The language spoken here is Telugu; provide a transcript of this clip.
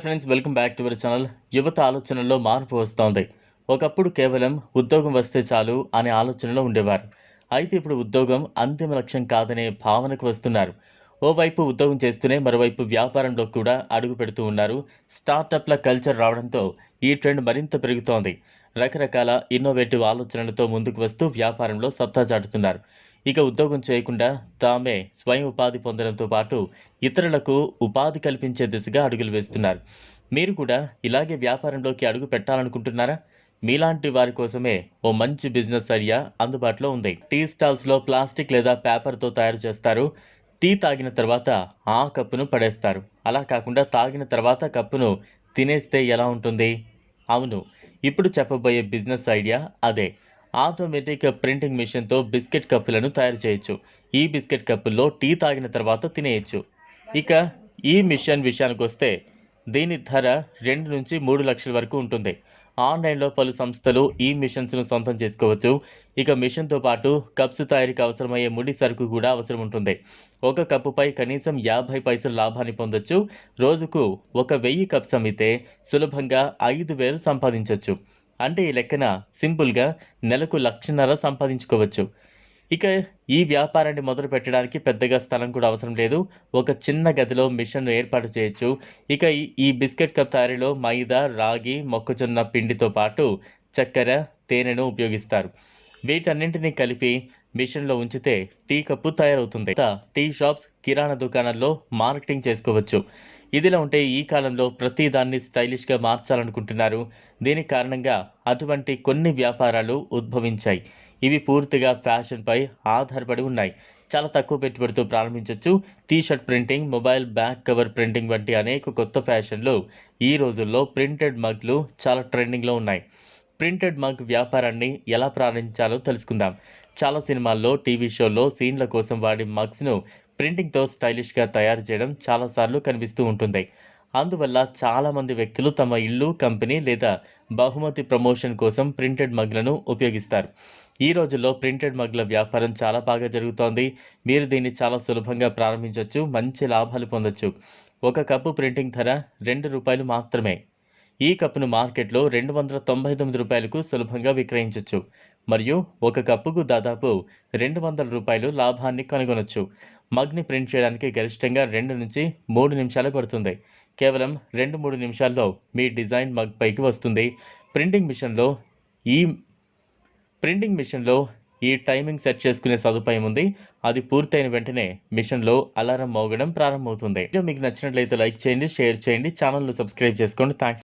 Friends welcome back to our channel యువత ఆలోచనల్లో మార్పు వస్తోంది. ఒకప్పుడు కేవలం ఉద్యోగం వస్తే చాలు అనే ఆలోచనలో ఉండేవారు. అయితే ఇప్పుడు ఉద్యోగం అంతిమ లక్ష్యం కాదనే భావనకు వస్తున్నారు. ఓవైపు ఉద్యోగం చేస్తూనే మరోవైపు వ్యాపారంలో కూడా అడుగు పెడుతూ ఉన్నారు. స్టార్టప్ల కల్చర్ రావడంతో ఈ ట్రెండ్ మరింత పెరుగుతోంది. రకరకాల ఇన్నోవేటివ్ ఆలోచనలతో ముందుకు వస్తూ వ్యాపారంలో సత్తా చాటుతున్నారు. ఇక ఉద్యోగం చేయకుండా తామే స్వయం ఉపాధి పొందడంతో పాటు ఇతరులకు ఉపాధి కల్పించే దిశగా అడుగులు వేస్తున్నారు. మీరు కూడా ఇలాగే వ్యాపారంలోకి అడుగు పెట్టాలనుకుంటున్నారా? మీలాంటి వారి కోసమే ఓ మంచి బిజినెస్ ఐడియా అందుబాటులో ఉంది. టీ స్టాల్స్లో ప్లాస్టిక్ లేదా పేపర్తో తయారు చేస్తారు. టీ తాగిన తర్వాత ఆ కప్పును పడేస్తారు. అలా కాకుండా తాగిన తర్వాత కప్పును తినేస్తే ఎలా ఉంటుంది? అవును ఇప్పుడు చెప్పబోయే బిజినెస్ ఐడియా అదే. ఆటోమేటిక్ ప్రింటింగ్ మిషన్తో బిస్కెట్ కప్పులను తయారు చేయొచ్చు. ఈ బిస్కెట్ కప్పుల్లో టీ తాగిన తర్వాత తినేయచ్చు. ఇక ఈ మిషన్ విషయానికి వస్తే దీని ధర రెండు నుంచి మూడు లక్షల వరకు ఉంటుంది. ఆన్లైన్లో పలు సంస్థలు ఈ మిషన్స్ను సొంతం చేసుకోవచ్చు. ఇక మిషన్తో పాటు కప్స్ తయారీకి అవసరమయ్యే ముడి సరుకు కూడా అవసరం ఉంటుంది. ఒక కప్పుపై కనీసం యాభై పైసలు లాభాన్ని పొందొచ్చు. రోజుకు ఒక వెయ్యి కప్స్ అమ్మితే సులభంగా ఐదు వేలు సంపాదించవచ్చు అంటే ఈ లెక్కన సింపుల్గా నెలకు లక్షన్నర సంపాదించుకోవచ్చు. ఇక ఈ వ్యాపారాన్ని మొదలు పెట్టడానికి పెద్దగా స్థలం కూడా అవసరం లేదు. ఒక చిన్న గదిలో మిషన్ను ఏర్పాటు చేయొచ్చు. ఇక ఈ- ఈ బిస్కెట్ కప్ తయారీలో మైదా రాగి మొక్కజొన్న పిండితో పాటు చక్కెర తేనెను ఉపయోగిస్తారు. వీటన్నింటినీ కలిపి మిషన్లో ఉంచితే టీ కప్పు తయారవుతుంది. టీ షాప్స్ కిరాణా దుకాణాల్లో మార్కెటింగ్ చేసుకోవచ్చు. ఇదిలా ఉంటే ఈ కాలంలో ప్రతి దాన్ని స్టైలిష్గా మార్చాలనుకుంటున్నారు. దీని కారణంగా అటువంటి కొన్ని వ్యాపారాలు ఉద్భవించాయి. ఇవి పూర్తిగా ఫ్యాషన్పై ఆధారపడి ఉన్నాయి. చాలా తక్కువ పెట్టుబడితో ప్రారంభించవచ్చు T shirt printing mobile back cover printing వంటి అనేక కొత్త ఫ్యాషన్లు ఈ రోజుల్లో ప్రింటెడ్ మగ్లు చాలా ట్రెండింగ్లో ఉన్నాయి. ప్రింటెడ్ మగ్ వ్యాపారాన్ని ఎలా ప్రారంభించాలో తెలుసుకుందాం. చాలా సినిమాల్లో టీవీ షోల్లో సీన్ల కోసం వాడే మగ్స్ను ప్రింటింగ్తో స్టైలిష్గా తయారు చేయడం చాలాసార్లు కనిపిస్తూ ఉంటుంది. అందువల్ల చాలామంది వ్యక్తులు తమ ఇల్లు కంపెనీ లేదా బహుమతి ప్రమోషన్ కోసం ప్రింటెడ్ మగ్లను ఉపయోగిస్తారు. ఈ రోజుల్లో ప్రింటెడ్ మగ్ల వ్యాపారం చాలా బాగా జరుగుతోంది. మీరు దీన్ని చాలా సులభంగా ప్రారంభించవచ్చు మంచి లాభాలు పొందొచ్చు. ఒక కప్పు ప్రింటింగ్ ధర రెండు రూపాయలు మాత్రమే. ఈ కప్పును మార్కెట్లో రెండు వందల తొంభై తొమ్మిది రూపాయలకు సులభంగా విక్రయించవచ్చు మరియు ఒక కప్పుకు దాదాపు రెండు వందల రూపాయలు లాభాన్ని కనుగొనొచ్చు. మగ్ని ప్రింట్ చేయడానికి గరిష్టంగా రెండు నుంచి మూడు నిమిషాలు పడుతుంది. కేవలం రెండు మూడు నిమిషాల్లో మీ డిజైన్ మగ్ పైకి వస్తుంది. ప్రింటింగ్ మిషన్లో ఈ ప్రింటింగ్ మిషన్లో ఈ టైమింగ్ సెట్ చేసుకునే సదుపాయం ఉంది. అది పూర్తయిన వెంటనే మిషన్లో అలారం మోగడం ప్రారంభమవుతుంది. మీకు నచ్చినట్లయితే లైక్ చేయండి షేర్ చేయండి ఛానల్ను సబ్స్క్రైబ్ చేసుకోండి. థ్యాంక్స్